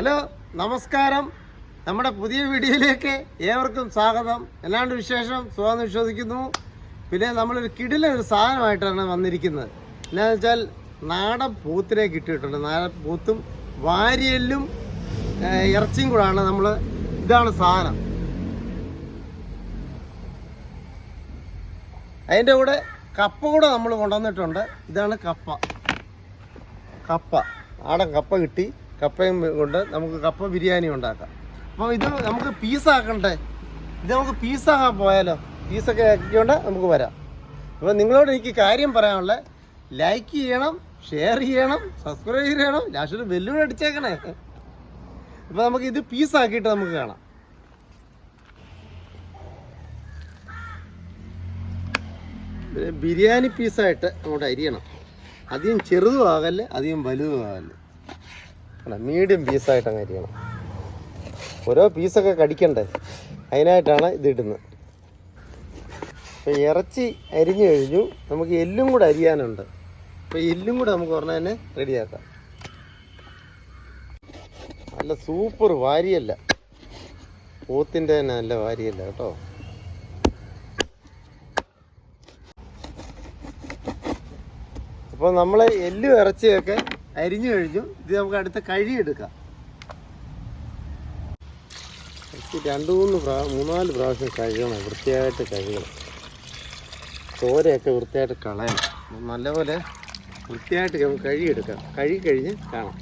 Hello നമസ്കാരം. നമ്മുടെ പുതിയ വീഡിയോയിലേക്ക് ഏവർക്കും സ്വാഗതം. എല്ലാണ്ട് വിശേഷം? സ്വാഗതം വിശ്വസിക്കുന്നു. പിന്നെ നമ്മളൊരു ഒരു സാധനമായിട്ടാണ് വന്നിരിക്കുന്നത്. എന്നാന്ന് വെച്ചാൽ നാടൻ പൂത്തിനെ കിട്ടിയിട്ടുണ്ട്. നാടൻ പൂത്തും വാരിയല്ലും ഏഹ്, ഇറച്ചിയും കൂടാണ് നമ്മൾ ഇതാണ് സാധനം. അതിന്റെ കൂടെ കപ്പ കൂടെ നമ്മൾ കൊണ്ടുവന്നിട്ടുണ്ട്. ഇതാണ് കപ്പ. കപ്പ. ആടൻ കപ്പ കിട്ടി. കപ്പയും കൊണ്ട് നമുക്ക് കപ്പ ബിരിയാണി ഉണ്ടാക്കാം. അപ്പോൾ ഇത് നമുക്ക് പീസാക്കണ്ടേ ഇത് നമുക്ക് പീസാക്കാൻ പോയാലോ? പീസൊക്കെ ആക്കിക്കൊണ്ട് നമുക്ക് വരാം. അപ്പോൾ നിങ്ങളോട് എനിക്ക് കാര്യം പറയാനുള്ള ലൈക്ക് ചെയ്യണം ഷെയർ ചെയ്യണം സബ്സ്ക്രൈബ് ചെയ്യണം ലാസ്റ്റ് വെല്ലുവിളി അടിച്ചേക്കണേ. അപ്പോൾ നമുക്ക് ഇത് പീസാക്കിയിട്ട് നമുക്ക് കാണാം. ബിരിയാണി പീസായിട്ട് അങ്ങോട്ട് അരിയണം. അധികം ചെറുതും ആകല്ലേ അധികം വലുതും ആകല്ലേ. അല്ല മീഡിയം പീസായിട്ട് അങ്ങ് അരിയണം. ഓരോ പീസൊക്കെ കടിക്കണ്ടേ? അതിനായിട്ടാണ് ഇത് ഇടുന്നത്. അപ്പോൾ ഇറച്ചി അരിഞ്ഞു കഴിഞ്ഞു. നമുക്ക് എല്ലും കൂടെ അരിയാനുണ്ട്. അപ്പോൾ എല്ലും കൂടെ നമുക്ക് ഉടനെ തന്നെ റെഡിയാക്കാം. നല്ല സൂപ്പർ വാരിയല്ല. പോത്തിന്റെ തന്നെ നല്ല വാരിയല്ല കേട്ടോ. അപ്പോൾ നമ്മൾ എല്ലും ഇറച്ചിയൊക്കെ അരിഞ്ഞു കഴിഞ്ഞു. ഇത് നമുക്ക് അടുത്ത കഴിയെടുക്കാം രണ്ട് മൂന്ന് പ്രാ മൂന്നാൽ പ്രാവശ്യം കഴുകണം. വൃത്തിയായിട്ട് കഴുകണം. തോരയൊക്കെ വൃത്തിയായിട്ട് കളയണം. നല്ലപോലെ വൃത്തിയായിട്ട് നമുക്ക് കഴുകിയെടുക്കാം കഴുകി കഴിഞ്ഞ് കാണാം.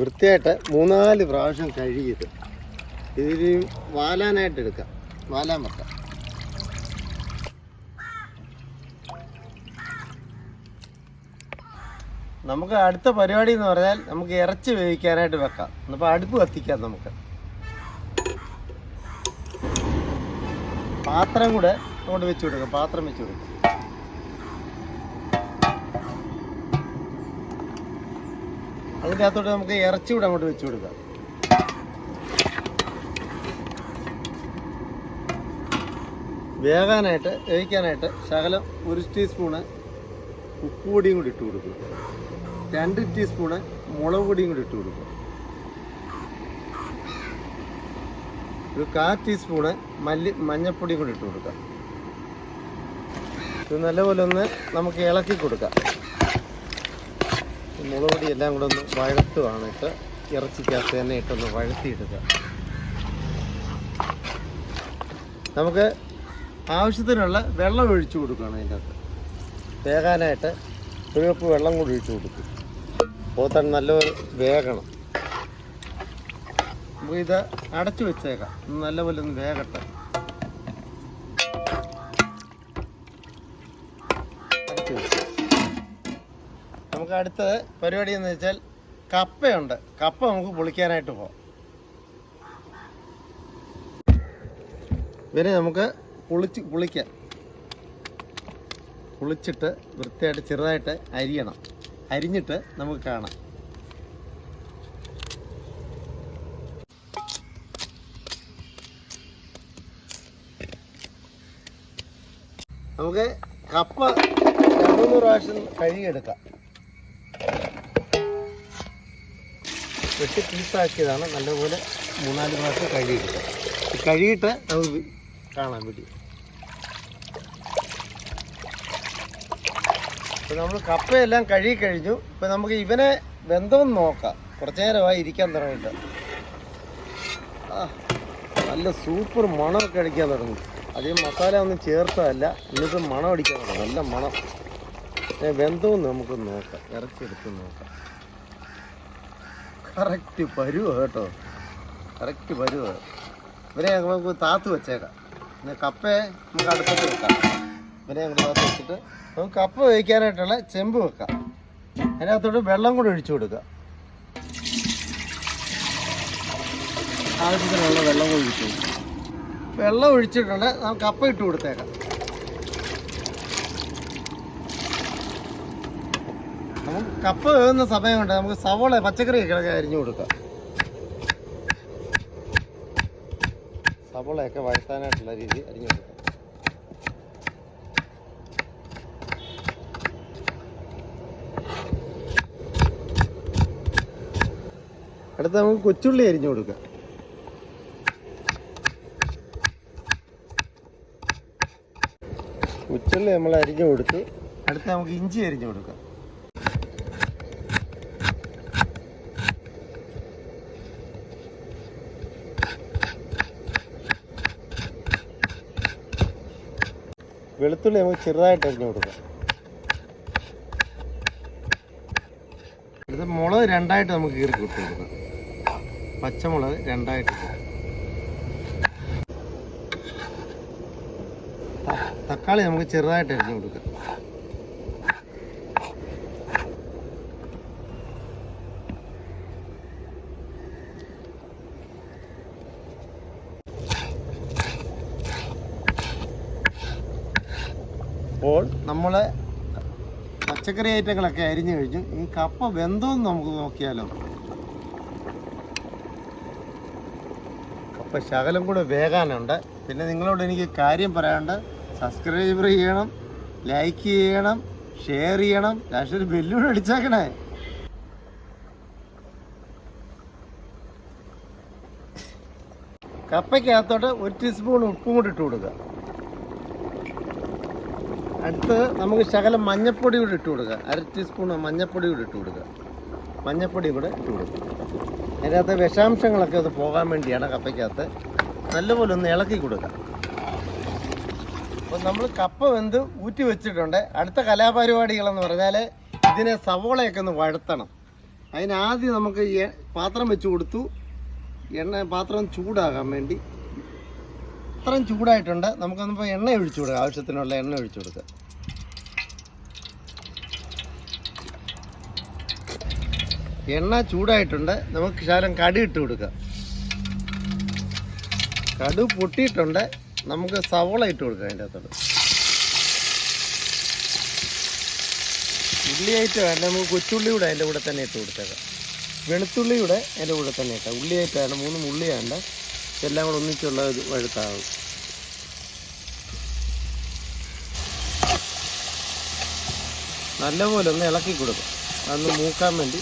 വൃത്തിയായിട്ട് മൂന്നാൽ പ്രാവശ്യം കഴുകിയിട്ട് ഇതിന് വാലാനായിട്ട് എടുക്കാം. വാലാൻ വെക്കാം. നമുക്ക് അടുത്ത പരിപാടി എന്ന് പറഞ്ഞാൽ നമുക്ക് ഇറച്ചി വേവിക്കാനായിട്ട് വെക്കാം. അപ്പോൾ അടുപ്പ് കത്തിക്കാം നമുക്ക്. പാത്രം കൂടെ അങ്ങോട്ട് വെച്ച് കൊടുക്കാം. പാത്രം വെച്ച് കൊടുക്കാം. അതിന്റെ അകത്തോട്ട് നമുക്ക് ഇറച്ചി കൂടെ അങ്ങോട്ട് വെച്ച് കൊടുക്കാം. വേകാനായിട്ട് വേവിക്കാനായിട്ട് ശകലം ഒരു ടീസ്പൂണ് ഉപ്പ് പൊടിയും കൂടി ഇട്ട് കൊടുക്കും. രണ്ട് ടീസ്പൂണ് മുളക് പൊടിയും കൂടി ഇട്ട് കൊടുക്കും. ഒരു കാ ടീസ്പൂണ് മല്ലി മഞ്ഞപ്പൊടിയും കൂടി ഇട്ട് കൊടുക്കാം. ഇത് നല്ലപോലെ ഒന്ന് നമുക്ക് ഇളക്കി കൊടുക്കാം. മുളക് പൊടി എല്ലാം കൂടെ ഒന്ന് വഴത്തുവാണ് ഇട്ട് ഇറച്ചിക്കകത്ത് തന്നെ ഇട്ടൊന്ന് വഴത്തിയെടുക്കുക നമുക്ക് ആവശ്യത്തിനുള്ള വെള്ളം ഒഴിച്ചു കൊടുക്കണം അതിന്റെ അകത്ത്. വേകാനായിട്ട് ഒരു വെള്ളം കൂടി ഒഴിച്ചു കൊടുക്കും പോത്തൻ നല്ല വേകണം. അപ്പോൾ ഇത് അടച്ചു വെച്ചേക്കാം. നല്ലപോലെ ഒന്ന് വേകട്ടെ. നമുക്ക് അടുത്തത് പരിപാടി എന്ന് വെച്ചാൽ കപ്പയുണ്ട്. കപ്പ നമുക്ക് പൊളിക്കാനായിട്ട് പോകാം പിന്നെ നമുക്ക് പൊളിച്ച് പൊളിക്കാം. പൊളിച്ചിട്ട് വൃത്തിയായിട്ട് ചെറുതായിട്ട് അരിയണം. അരിഞ്ഞിട്ട് നമുക്ക് കാണാം. നമുക്ക് കപ്പ രണ്ടു പ്രാവശ്യം കഴുകിയെടുക്കാം. വെട്ടി പീസാക്കിയതാണ് നല്ലപോലെ മൂന്നാൽ പ്രാവശ്യം കഴുകിയെടുക്കാം. കഴുകിയിട്ട് നമുക്ക് കാണാൻ വീഡിയോ ഇപ്പം നമ്മൾ കപ്പയെല്ലാം കഴുകി കഴിഞ്ഞു. ഇപ്പം നമുക്ക് ഇവനെ ബന്ധം നോക്കാം. കുറച്ച് നേരമായി ഇരിക്കാൻ തുടങ്ങിയിട്ട്. നല്ല സൂപ്പർ മണമൊക്കെ അടിക്കാൻ തുടങ്ങി. അധികം മസാല ഒന്നും ചേർത്തതല്ല. എന്നിട്ട് മണം അടിക്കാൻ തുടങ്ങി. നല്ല മണം. ബന്ധമൊന്നും നമുക്ക് നോക്കാം. ഇറക്കിയെടുത്ത് നോക്കാം. കറക്റ്റ് പരുവ കേട്ടോ. കറക്റ്റ് പരുവ. ഇവരെ നമുക്ക് താത്ത് വെച്ചേക്കാം. പിന്നെ കപ്പയെ നമുക്ക് അടുപ്പത്ത് വെക്കാം. ഇവരെ ഇവിടെ വെച്ചിട്ട് നമുക്ക് കപ്പ വേവിക്കാനായിട്ടുള്ള ചെമ്പ് വെക്കാം. അതിനകത്തോട്ട് വെള്ളം കൂടെ ഒഴിച്ചു കൊടുക്കുക. ആവശ്യത്തിനുള്ള വെള്ളം കൂടി ഒഴിച്ചു വെള്ളം ഒഴിച്ചിട്ടുണ്ട്. നമുക്ക് കപ്പ ഇട്ട് കൊടുത്തേക്കാം. അപ്പം കപ്പ വേകുന്ന സമയം കൊണ്ട് നമുക്ക് സവോള പച്ചക്കറി കിടക്കെ അരിഞ്ഞു കൊടുക്കാം. സവോളയൊക്കെ വഴത്താനായിട്ടുള്ള രീതി അരിഞ്ഞു കൊടുക്കാം. അടുത്ത നമുക്ക് കൊച്ചുള്ളി അരിഞ്ഞു കൊടുക്കാം. കൊച്ചുള്ളി നമ്മൾ അരിഞ്ഞു കൊടുത്തു. അടുത്ത നമുക്ക് ഇഞ്ചി അരിഞ്ഞു കൊടുക്കാം. വെളുത്തുള്ളി നമുക്ക് ചെറുതായിട്ട് അരിഞ്ഞു കൊടുക്കാം. അടുത്ത മുളക് രണ്ടായിട്ട് നമുക്ക് കീറി കൊടുത്തു കൊടുക്കാം. പച്ചമുളക് രണ്ടായിട്ട് തക്കാളി നമുക്ക് ചെറുതായിട്ട് അരിഞ്ഞു കൊടുക്കാം. അപ്പോൾ നമ്മൾ പച്ചക്കറി ഐറ്റങ്ങളൊക്കെ അരിഞ്ഞു കഴിഞ്ഞു ഈ കപ്പ വെന്തോന്ന് നമുക്ക് നോക്കിയാലോ? കപ്പ ശകലം കൂടെ വേകാനുണ്ട്. പിന്നെ നിങ്ങളോട് എനിക്ക് കാര്യം പറയാനുണ്ട്. സബ്സ്ക്രൈബ് ചെയ്യണം ലൈക്ക് ചെയ്യണം ഷെയർ ചെയ്യണം. ലാസ്റ്റ് ഒരു ബെല്ലൂടെ അടിച്ചേക്കണേ. കപ്പയ്ക്കകത്തോട്ട് ഒരു ടീസ്പൂൺ ഉപ്പും കൂടി ഇട്ട് കൊടുക്കുക. അടുത്ത് നമുക്ക് ശകലം മഞ്ഞപ്പൊടി കൂടി ഇട്ട് കൊടുക്കുക. അര ടീസ്പൂൺ മഞ്ഞപ്പൊടി കൂടി ഇട്ട് കൊടുക്കുക. മഞ്ഞപ്പൊടി കൂടെ ഇട്ട് കൊടുക്കും. അതിനകത്ത് വിഷാംശങ്ങളൊക്കെ അത് പോകാൻ വേണ്ടിയാണ് കപ്പയ്ക്കകത്ത് നല്ലപോലെ ഒന്ന് ഇളക്കി കൊടുക്കുക. അപ്പോൾ നമ്മൾ കപ്പ വെന്ത് ഊറ്റി വെച്ചിട്ടുണ്ട്. അടുത്ത കലാപരിപാടികളെന്ന് പറഞ്ഞാൽ ഇതിനെ സവോളയൊക്കെ ഒന്ന് വഴത്തണം. അതിനാദ്യം നമുക്ക് പാത്രം വെച്ച് കൊടുത്തു. എണ്ണ പാത്രം ചൂടാകാൻ വേണ്ടി. അത്രയും ചൂടായിട്ടുണ്ട്. നമുക്കൊന്നിപ്പോൾ എണ്ണ ഒഴിച്ചു കൊടുക്കാം. ആവശ്യത്തിനുള്ള എണ്ണ ഒഴിച്ചു കൊടുക്കുക എണ്ണ ചൂടായിട്ടുണ്ട്. നമുക്ക് ശകലം കടി ഇട്ട് കൊടുക്കാം. കടു പൊട്ടിയിട്ടുണ്ട്. നമുക്ക് സവോള ഇട്ട് കൊടുക്കാം അതിന്റെ അകത്തോട് ഉള്ളിയായിട്ട് വേണ്ട നമുക്ക് കൊച്ചുള്ളി കൂടെ അതിന്റെ കൂടെ തന്നെ ഇട്ട് കൊടുത്തേക്കാം. വെളുത്തുള്ളി കൂടെ അതിന്റെ കൂടെ തന്നെ ഇട്ടാം. ഉള്ളിയായിട്ട് വേണ്ട മൂന്ന് ഉള്ളി എല്ലാം കൂടെ ഒന്നിച്ചുള്ള ഒരു വഴുത്താവും. നല്ലപോലെ ഒന്ന് ഇളക്കി കൊടുക്കും. അതൊന്ന് മൂക്കാൻ വേണ്ടി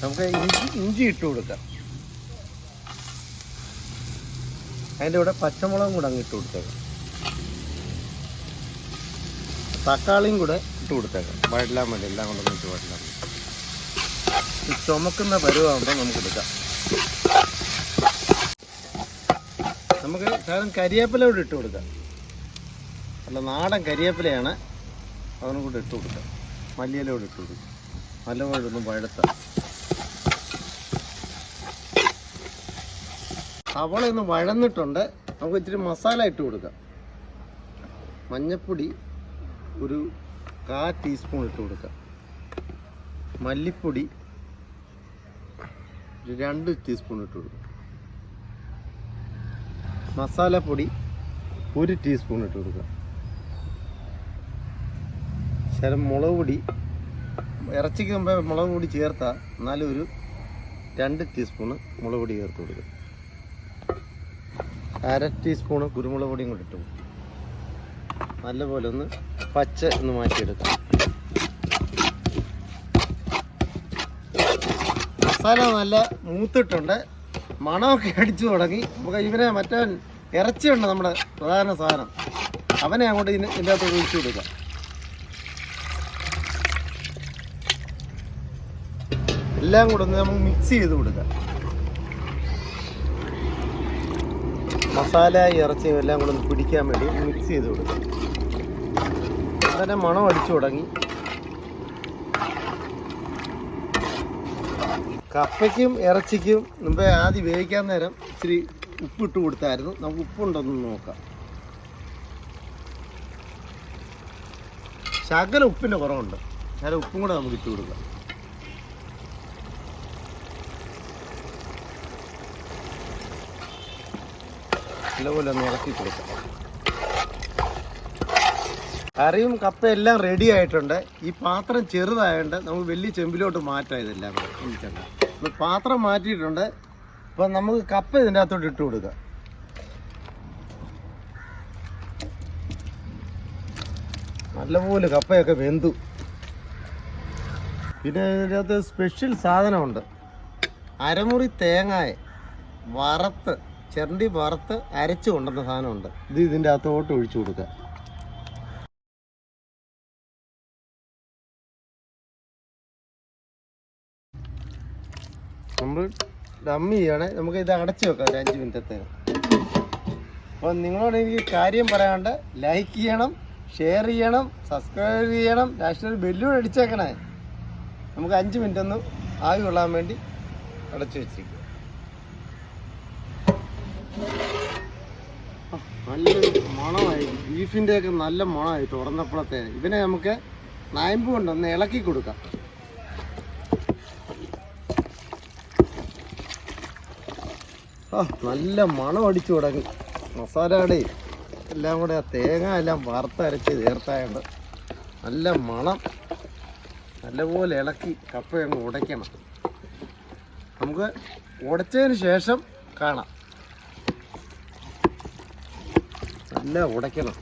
നമുക്ക് ഇഞ്ചി ഇഞ്ചി ഇട്ട് കൊടുക്കാം. അതിന്റെ കൂടെ പച്ചമുളകും കൂടെ അങ്ങ് ഇട്ട് കൊടുത്തേക്കാം. തക്കാളിയും കൂടെ ഇട്ട് കൊടുത്തേക്കാം. വഴലാൻ വേണ്ടി എല്ലാം കൂടെ ഇട്ട് വഴലാൻ വേണ്ടി ഈ ചുമക്കുന്ന പരുവാകുമ്പോൾ നമുക്ക് എടുക്കാം. നമുക്ക് ശകലം കരിയേപ്പില കൂടെ ഇട്ട് കൊടുക്കാം. അല്ല നാടൻ കരിയേപ്പിലയാണ്. അതിനും കൂടെ ഇട്ട് കൊടുക്കാം. മല്ലിയില കൂടെ ഇട്ട് കൊടുക്കാം. നല്ലപോലെ ഒന്ന് വഴുത്ത സവള ഒന്ന് വഴന്നിട്ടുണ്ട്. നമുക്ക് ഇച്ചിരി മസാല ഇട്ട് കൊടുക്കാം. മഞ്ഞപ്പൊടി ഒരു കാ ടീസ്പൂൺ ഇട്ട് കൊടുക്കാം. മല്ലിപ്പൊടി ഒരു രണ്ട് ടീസ്പൂൺ ഇട്ട് കൊടുക്കും. മസാലപ്പൊടി ഒരു ടീസ്പൂൺ ഇട്ട് കൊടുക്കാം. ശരം മുളക് പൊടി. ഇറച്ചിക്ക് മുമ്പേ മുളക് പൊടി ചേർത്താൽ എന്നാലും ഒരു രണ്ട് ടീസ്പൂണ് മുളക് പൊടി ചേർത്ത് കൊടുക്കുക അര ടീസ്പൂണ് കുരുമുളക് പൊടിയും കൂടി ഇട്ടു. നല്ലപോലെ ഒന്ന് പച്ച ഒന്ന് മാറ്റിയെടുക്കാം. മസാല നല്ല മൂത്തിട്ടുണ്ട്. മണമൊക്കെ അടിച്ചു തുടങ്ങി. നമുക്ക് ഇവനെ മറ്റേ ഇറച്ചിയുണ്ട് നമ്മുടെ പ്രധാന സാധനം. അവനെ അങ്ങോട്ട് ഇതിന് ഇതിന്റെ അകത്ത് ഒഴിച്ചു കൊടുക്കാം. എല്ലാം കൂടെ ഒന്ന് നമുക്ക് മിക്സ് ചെയ്ത് കൊടുക്കാം. മസാല ഇറച്ചിയും എല്ലാം കൂടെ ഒന്ന് പിടിക്കാൻ വേണ്ടി മിക്സ് ചെയ്ത് കൊടുക്കാം. അതിന്റെ മണം അടിച്ചു തുടങ്ങി. കപ്പയ്ക്കും ഇറച്ചിക്കും മുമ്പേ ആദ്യം വേവിക്കാൻ നേരം ഇച്ചിരി ഉപ്പിട്ട് കൊടുത്തായിരുന്നു. നമുക്ക് ഉപ്പുണ്ടോന്ന് നോക്കാം. ശകല ഉപ്പിന്റെ കുറവുണ്ട്. ശകല ഉപ്പും കൂടെ നമുക്ക് ഇട്ട് കൊടുക്കാം. നല്ലപോലെ ഒന്ന് ഇളക്കി കൊടുക്കാം. കറിയും കപ്പയും എല്ലാം റെഡി ആയിട്ടുണ്ട്. ഈ പാത്രം ചെറുതായതുകൊണ്ട് നമുക്ക് വലിയ ചെമ്പിലോട്ട് മാറ്റാം ഇതെല്ലാം കൂടെ. പാത്രം മാറ്റിയിട്ടുണ്ട്. അപ്പം നമുക്ക് കപ്പ ഇതിന്റെ അകത്തോട്ട് ഇട്ട് കൊടുക്കുക നല്ലപോലെ കപ്പയൊക്കെ വെന്തു. പിന്നെ ഇതിനകത്ത് സ്പെഷ്യൽ സാധനമുണ്ട്. അരമുറി തേങ്ങായ വറുത്ത് ചിരണ്ടി വറുത്ത് അരച്ചു കൊണ്ടുവന്ന സാധനമുണ്ട്. ഇത് ഇതിന്റെ അകത്തോട്ട് ഒഴിച്ചു കൊടുക്കുക നമ്മൾ ഡമ്മി ചെയ്യണേ നമുക്ക് ഇത് അടച്ചു വെക്കാം ഒരു അഞ്ച് മിനിറ്റത്തേക്ക് അപ്പോൾ നിങ്ങളോട് എനിക്ക് കാര്യം പറയാണ്ട് ലൈക്ക് ചെയ്യണം ഷെയർ ചെയ്യണം സബ്സ്ക്രൈബ് ചെയ്യണം നാഷണൽ ബെല്ലും അടിച്ചേക്കണേ. നമുക്ക് അഞ്ച് മിനിറ്റ് ഒന്ന് ആവി കൊള്ളാൻ വേണ്ടി അടച്ചു വെച്ചിരിക്കുക ആ, നല്ലൊരു മണമായി ബീഫിന്റെ ഒക്കെ നല്ല മണമായി തുറന്നപ്പോഴത്തെ. ഇതിനെ നമുക്ക് നായമ്പ് കൊണ്ടൊന്ന് ഇളക്കി കൊടുക്കാം. ആ നല്ല മണം അടിച്ചു തുടങ്ങി. മസാലയുടെ എല്ലാം കൂടെ തേങ്ങ എല്ലാം വറുത്തരച്ച് ചേർത്തായുണ്ട് നല്ല മണം. നല്ലപോലെ ഇളക്കി കപ്പ അങ്ങ് ഉടയ്ക്കണം. നമുക്ക് ഉടച്ചതിന് ശേഷം കാണാം. നല്ല ഉടയ്ക്കണം.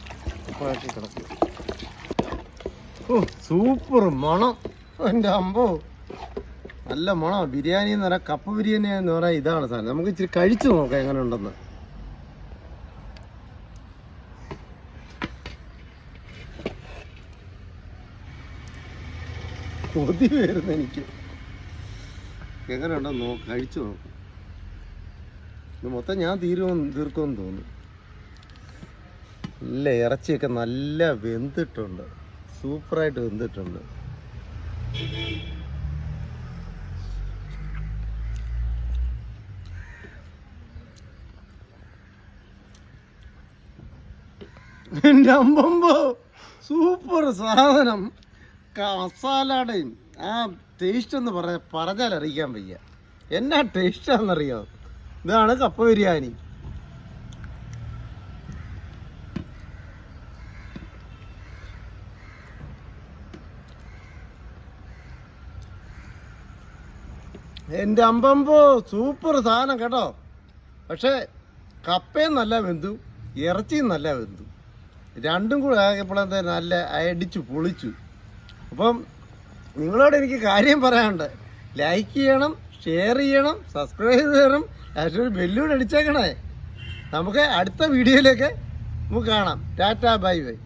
ഉപ്പാക്കി കിടക്കും. ഓ സൂപ്പർ മണം. എന്റെ അമ്പോ. നല്ല മണം. ബിരിയാണി എന്ന് പറയാം കപ്പ ബിരിയാണി എന്ന് പറയാം ഇതാണ് സാധനം. നമുക്ക് ഇച്ചിരി കഴിച്ചു നോക്കാം എങ്ങനെ ഉണ്ടെന്ന് കൊതി വരുന്നു എനിക്ക്. എങ്ങനെ ഉണ്ടെന്ന് നോക്കാം കഴിച്ചു നോക്കാം. മൊത്തം ഞാൻ തീരുമെന്ന് തീർക്കുമെന്ന് തോന്നുന്നു. നല്ല ഇറച്ചിയൊക്കെ നല്ല വെന്തിട്ടുണ്ട്. സൂപ്പറായിട്ട് വെന്തിട്ടുണ്ട്. സൂപ്പർ സാധനം. മസാലയുടെയും ആ ടേസ്റ്റ് എന്ന് പറഞ്ഞാൽ പറഞ്ഞാൽ അറിയിക്കാൻ വയ്യ. എന്നാ ടേസ്റ്റാണെന്നറിയോ ഇതാണ് കപ്പ ബിരിയാണി. എന്റെ അമ്പമ്പോ സൂപ്പർ സാധനം കേട്ടോ. പക്ഷേ കപ്പയും നല്ല വെന്തു ഇറച്ചിയും നല്ല വെന്തു. രണ്ടും കൂടെ ആയപ്പോഴത്തെ നല്ല അടിച്ചു പൊളിച്ചു. അപ്പം നിങ്ങളോട് എനിക്ക് കാര്യം പറയാനുണ്ട്. ലൈക്ക് ചെയ്യണം ഷെയർ ചെയ്യണം സബ്സ്ക്രൈബ് ചെയ്യണം ലാസ്റ്റ് ബെല്ലൂടെ അടിച്ചേക്കണേ. നമുക്ക് അടുത്ത വീഡിയോയിലേക്ക് നമുക്ക് കാണാം. Tata bye bye